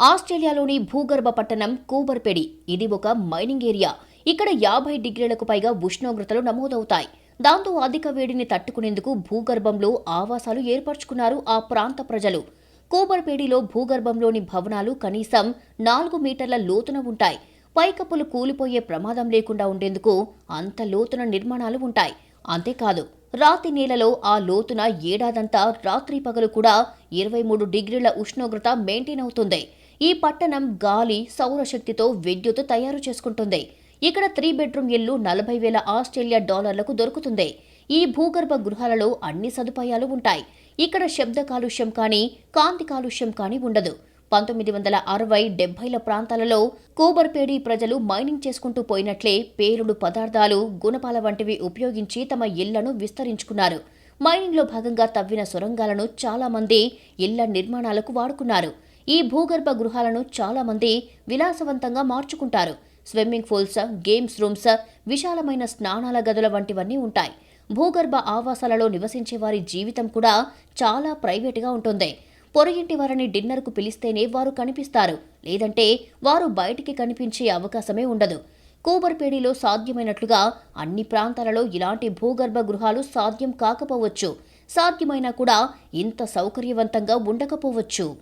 ఆస్ట్రేలియాలోని భూగర్భ పట్టణం కూబర్పెడి. ఇది ఒక మైనింగ్ ఏరియా. ఇక్కడ యాభై డిగ్రీలకు పైగా ఉష్ణోగ్రతలు నమోదవుతాయి. దాంతో అధిక వేడిని తట్టుకునేందుకు భూగర్భంలో ఆవాసాలు ఏర్పరచుకున్నారు ఆ ప్రాంత ప్రజలు. కూబర్పేడిలో భూగర్భంలోని భవనాలు కనీసం నాలుగు మీటర్ల లోతున ఉంటాయి. పైకప్పులు కూలిపోయే ప్రమాదం లేకుండా ఉండేందుకు అంత లోతున నిర్మాణాలు ఉంటాయి. అంతేకాదు రాతి నేలలో ఆ లోతున ఏడాదంతా రాత్రి పగలు కూడా ఇరవై మూడు డిగ్రీల ఉష్ణోగ్రత మెయింటైన్ అవుతుంది. ఈ పట్టణం గాలి సౌరశక్తితో విద్యుత్ తయారు చేసుకుంటుంది. ఇక్కడ త్రీ బెడ్రూమ్ ఇల్లు నలభై వేల ఆస్ట్రేలియా డాలర్లకు దొరుకుతుంది. ఈ భూగర్భ గృహాలలో అన్ని సదుపాయాలు ఉంటాయి. ఇక్కడ శబ్ద కాలుష్యం కానీ కాంతి కాలుష్యం కానీ ఉండదు. పంతొమ్మిది వందల అరవై డెబ్బైల ప్రాంతాలలో కూబర్పేడి ప్రజలు మైనింగ్ చేసుకుంటూ పోయినట్లే పేలుడు పదార్థాలు గుణపాల వంటివి ఉపయోగించి తమ ఇళ్ళను విస్తరించుకున్నారు. మైనింగ్లో భాగంగా తవ్విన సొరంగాలను చాలామంది ఇళ్ళ నిర్మాణాలకు వాడుకున్నారు. ఈ భూగర్భ గృహాలను చాలా మంది విలాసవంతంగా మార్చుకుంటారు. స్విమ్మింగ్ పూల్స్ గేమ్స్ రూమ్స్ విశాలమైన స్నానాల గదుల వంటివన్నీ ఉంటాయి. భూగర్భ ఆవాసాలలో నివసించే వారి జీవితం కూడా చాలా ప్రైవేటుగా ఉంటుంది. పొరుగింటి వారిని డిన్నర్కు పిలిస్తేనే వారు కనిపిస్తారు. లేదంటే వారు బయటికి కనిపించే అవకాశమే ఉండదు. కూబర్పేడిలో సాధ్యమైనట్లుగా అన్ని ప్రాంతాలలో ఇలాంటి భూగర్భ గృహాలు సాధ్యం కాకపోవచ్చు. సాధ్యమైనా కూడా ఇంత సౌకర్యవంతంగా ఉండకపోవచ్చు.